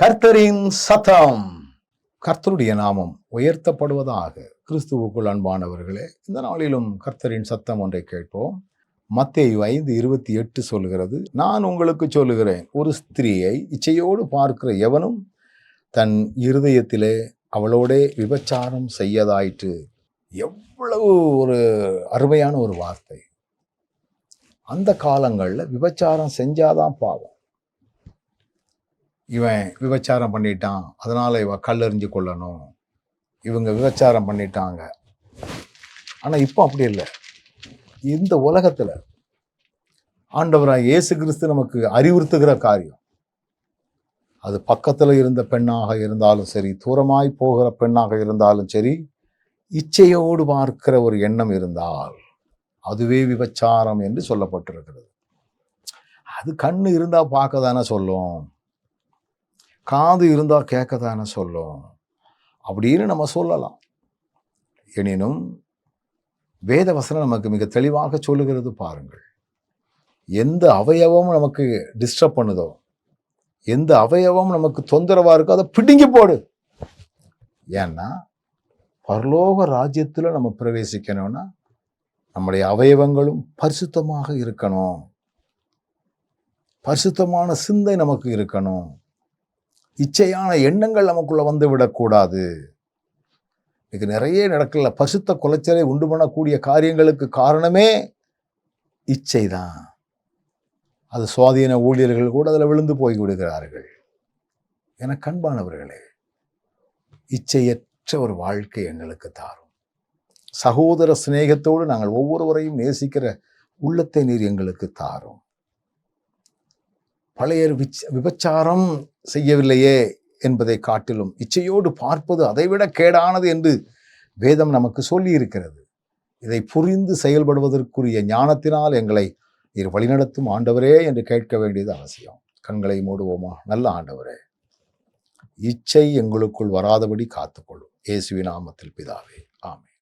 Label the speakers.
Speaker 1: கர்த்தரின் சத்தம். கர்த்தருடைய நாமம் உயர்த்தப்படுவதாக கிறிஸ்துவுக்குள் அன்பானவர்களே இந்த நாளிலும் கர்த்தரின் சத்தம் ஒன்றை கேட்போம். மத்தேயு ஐந்து இருபத்தி எட்டு சொல்லுகிறது நான் உங்களுக்கு சொல்லுகிறேன் ஒரு ஸ்திரீயை இச்சையோடு பார்க்கிற எவனும் தன் இருதயத்திலே அவளோடே விபச்சாரம் செய்யதாயிற்று. எவ்வளவு ஒரு அருமையான ஒரு வார்த்தை. அந்த காலங்களில் விபச்சாரம் செஞ்சாதான் பாவம். இவன் விபச்சாரம் பண்ணிட்டான். அதனால் இவன் கல்லெறிஞ்சு கொள்ளணும். இவங்க விபச்சாரம் பண்ணிட்டாங்க. ஆனால் இப்போ அப்படி இல்லை. இந்த உலகத்தில் ஆண்டவராக இயேசு கிறிஸ்து நமக்கு அறிவுறுத்துகிற காரியம். அது பக்கத்தில் இருந்த பெண்ணாக இருந்தாலும் சரி தூரமாய் போகிற பெண்ணாக இருந்தாலும் சரி இச்சையோடு பார்க்கிற ஒரு எண்ணம் இருந்தால் அதுவே விபச்சாரம் என்று சொல்லப்பட்டிருக்கிறது. அது கண்ணு இருந்தால் பார்க்க தானே சொல்லும். காது இருந்தால் கேட்க தானே சொல்லும். அப்படின்னு நம்ம சொல்லலாம். எனினும் வேத வசனம் நமக்கு மிக தெளிவாக சொல்லுகிறது பாருங்கள். எந்த அவயவமும் நமக்கு டிஸ்டர்ப் பண்ணுதோ எந்த அவயவம் நமக்கு தொந்தரவாக இருக்கோ அதை பிடுங்கி போடு. ஏன்னா பரலோக ராஜ்யத்தில் நம்ம பிரவேசிக்கணும்னா நம்முடைய அவயவங்களும் பரிசுத்தமாக இருக்கணும். பரிசுத்தமான சிந்தை நமக்கு இருக்கணும். இச்சையான எண்ணங்கள் நமக்குள்ளே வந்து விடக்கூடாது. இது நிறைய நடக்கல. பசுத்த குலைச்சலை உண்டு பண்ணக்கூடிய காரியங்களுக்கு காரணமே இச்சை தான் அது சுவாதீன ஊழியர்கள் கூட அதில் விழுந்து போய் விடுகிறார்கள் என கண்பானவர்களே இச்சையற்ற ஒரு வாழ்க்கை எங்களுக்கு தாரும். சகோதர சிநேகத்தோடு நாங்கள் ஒவ்வொருவரையும் நேசிக்கிற உள்ளத்தை நீர் எங்களுக்கு தாரும். பழைய விச்- விபச்சாரம் செய்யவில்லையே என்பதை காட்டிலும் இச்சையோடு பார்ப்பது அதைவிட கேடானது என்று வேதம் நமக்கு சொல்லி இருக்கிறது இதை புரிந்து செயல்படுவதற்குரிய ஞானத்தினால் எங்களை நீர் வழிநடத்தும் ஆண்டவரே என்று கேட்க வேண்டியது அவசியம். கண்களை மூடுவோமா? நல்ல ஆண்டவரே. இச்சை எங்களுக்குள் வராதபடி காத்துக்கொள்ளும். இயேசுவி நாமத்தில் பிதாவே. ஆமே